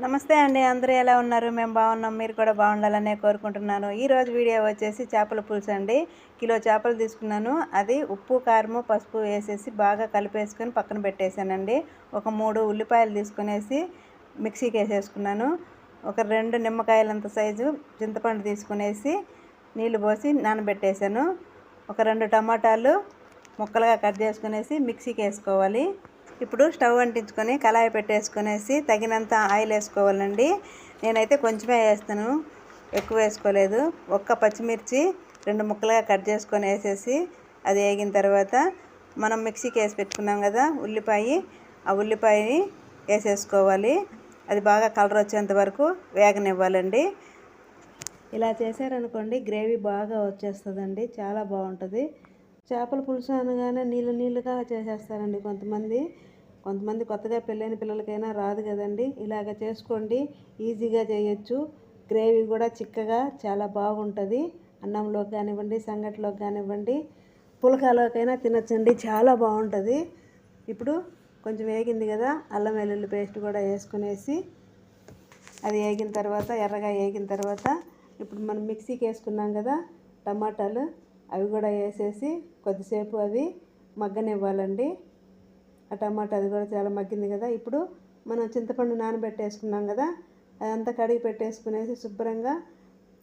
నమస్తే అండి అందరూ ఎలా ఉన్నారు? మేము బాగున్నాం మీరు కూడా బాగుండాలనే కోరుకుంటున్నాను. ఈరోజు వీడియో వచ్చేసి చేపల పులుసు అండి. కిలో చేపలు తీసుకున్నాను. అది ఉప్పు కారము పసుపు వేసేసి బాగా కలిపేసుకొని పక్కన పెట్టేశానండి. ఒక మూడు ఉల్లిపాయలు తీసుకునేసి మిక్సీకి వేసేసుకున్నాను. ఒక రెండు నిమ్మకాయలంత సైజు చింతపండు తీసుకునేసి నీళ్ళు పోసి నానబెట్టేశాను. ఒక రెండు టమాటాలు ముక్కలుగా కట్ చేసుకునేసి మిక్సీకి వేసుకోవాలి. ఇప్పుడు స్టవ్ అంటించుకొని కళాయి పెట్టేసుకునేసి తగినంత ఆయిల్ వేసుకోవాలండి. నేనైతే కొంచెమే వేస్తాను. ఎక్కువ వేసుకోలేదు. ఒక్క పచ్చిమిర్చి రెండు ముక్కలుగా కట్ చేసుకొని వేసేసి అది వేగిన తర్వాత మనం మిక్సీకి వేసి పెట్టుకున్నాం కదా ఉల్లిపాయ ఆ ఉల్లిపాయని వేసేసుకోవాలి. అది బాగా కలర్ వచ్చేంత వరకు వేగనివ్వాలండి. ఇలా చేశారనుకోండి గ్రేవీ బాగా వచ్చేస్తుందండి. చాలా బాగుంటుంది. చేపల పులుసు అనగానే నీళ్ళు నీళ్ళుగా చేసేస్తారండి కొంతమంది. కొంతమంది కొత్తగా పెళ్ళైన పిల్లలకైనా రాదు కదండి. ఇలాగ చేసుకోండి. ఈజీగా చేయొచ్చు. గ్రేవీ కూడా చిక్కగా చాలా బాగుంటుంది. అన్నంలోకి కానివ్వండి సంగటిలోకి కానివ్వండి పులకాలోకైనా తినచ్చండి. చాలా బాగుంటుంది. ఇప్పుడు కొంచెం వేగింది కదా అల్లం వెల్లుల్లి పేస్ట్ కూడా వేసుకునేసి అది వేగిన తర్వాత ఎర్రగా వేగిన తర్వాత ఇప్పుడు మనం మిక్సీకి వేసుకున్నాం కదా టమాటాలు అవి కూడా వేసేసి కొద్దిసేపు అవి మగ్గనివ్వాలండి. ఆ టమాటా అది కూడా చాలా మగ్గింది కదా. ఇప్పుడు మనం చింతపండు నానబెట్టేసుకున్నాం కదా అదంతా కడిగి పెట్టేసుకునేసి శుభ్రంగా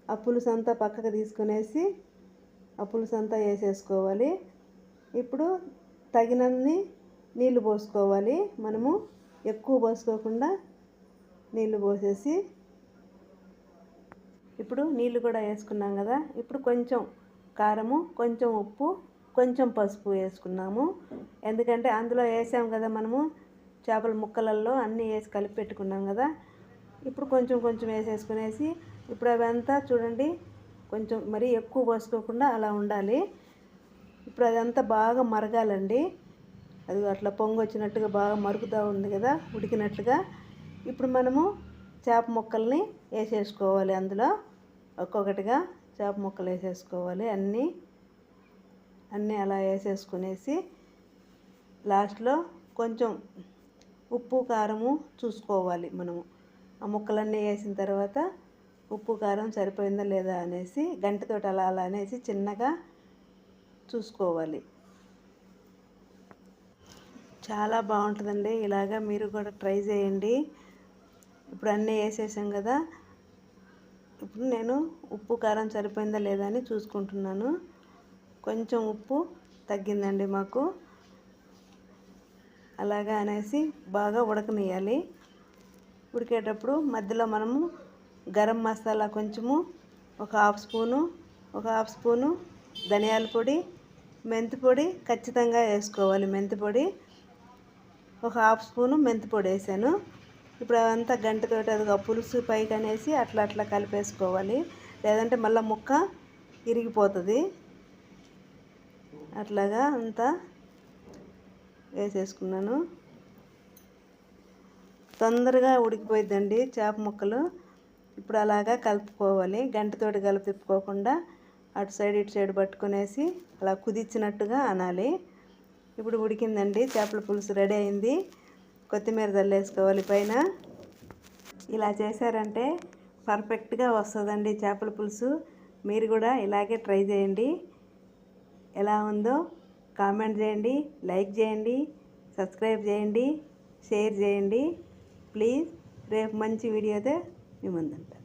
ఆ పులుసు అంతా పక్కకు తీసుకునేసి ఆ పులుసు అంతా వేసేసుకోవాలి. ఇప్పుడు తగినన్ని నీళ్ళు పోసుకోవాలి. మనము ఎక్కువ పోసుకోకుండా నీళ్ళు పోసేసి ఇప్పుడు నీళ్ళు కూడా వేసుకున్నాం కదా. ఇప్పుడు కొంచెం కారము కొంచెం ఉప్పు కొంచెం పసుపు వేసుకున్నాము. ఎందుకంటే అందులో వేసాం కదా మనము చేపల ముక్కలల్లో అన్నీ వేసి కలిపి పెట్టుకున్నాం కదా. ఇప్పుడు కొంచెం కొంచెం వేసేసుకునేసి ఇప్పుడు అవంతా చూడండి కొంచెం మరీ ఎక్కువ పోసుకోకుండా అలా ఉండాలి. ఇప్పుడు అదంతా బాగా మరగాలండి. అది అట్లా పొంగు వచ్చినట్టుగా బాగా మరుగుతూ ఉంది కదా ఉడికినట్లుగా ఇప్పుడు మనము చేప ముక్కల్ని వేసేసుకోవాలి అందులో. ఒక్కొక్కటిగా చేప ముక్కలు వేసేసుకోవాలి అన్నీ. అన్నీ అలా వేసేసుకునేసి లాస్ట్లో కొంచెం ఉప్పు కారము చూసుకోవాలి మనము. ఆ ముక్కలన్నీ వేసిన తర్వాత ఉప్పు కారం సరిపోయిందా లేదా అనేసి గంటతోటి అలా అలా అనేసి చిన్నగా చూసుకోవాలి. చాలా బాగుంటుందండి. ఇలాగా మీరు కూడా ట్రై చేయండి. ఇప్పుడు అన్నీ వేసేసాం కదా. ఇప్పుడు నేను ఉప్పు కారం సరిపోయిందా లేదా అని చూసుకుంటున్నాను. కొంచెం ఉప్పు తగ్గిందండి మాకు. అలాగా అనేసి బాగా ఉడకనియాలి ఉడికేటప్పుడు మధ్యలో మనము గరం మసాలా కొంచెము ఒక హాఫ్ స్పూను ఒక హాఫ్ స్పూను ధనియాల పొడి మెంతి పొడి ఖచ్చితంగా వేసుకోవాలి. మెంతి పొడి ఒక హాఫ్ స్పూను మెంతి పొడి వేసాను. ఇప్పుడు అదంతా గంటతోటి అది పులుసు పైకి అనేసి అట్లా అట్లా కలిపేసుకోవాలి. లేదంటే మళ్ళీ ముక్క ఇరిగిపోతుంది. అట్లాగా అంతా వేసేసుకున్నాను. తొందరగా ఉడికిపోయిద్దండి చేప ముక్కలు. ఇప్పుడు అలాగా కలుపుకోవాలి. గంటతోటి కలిపి తిప్పుకోకుండా అటు సైడ్ ఇటు సైడ్ పట్టుకునేసి అలా కుదిచ్చినట్టుగా అనాలి. ఇప్పుడు ఉడికిందండి. చేపల పులుసు రెడీ అయింది. కొత్తిమీర చల్లేసుకోవాలి పైన. ఇలా చేశారంటే పర్ఫెక్ట్గా వస్తుందండి చేపల పులుసు. మీరు కూడా ఇలాగే ట్రై చేయండి. ఎలా ఉందో కామెంట్ చేయండి లైక్ చేయండి సబ్స్క్రైబ్ చేయండి షేర్ చేయండి. ప్లీజ్ రేపు మంచి వీడియోతో మీ ముందుంటాను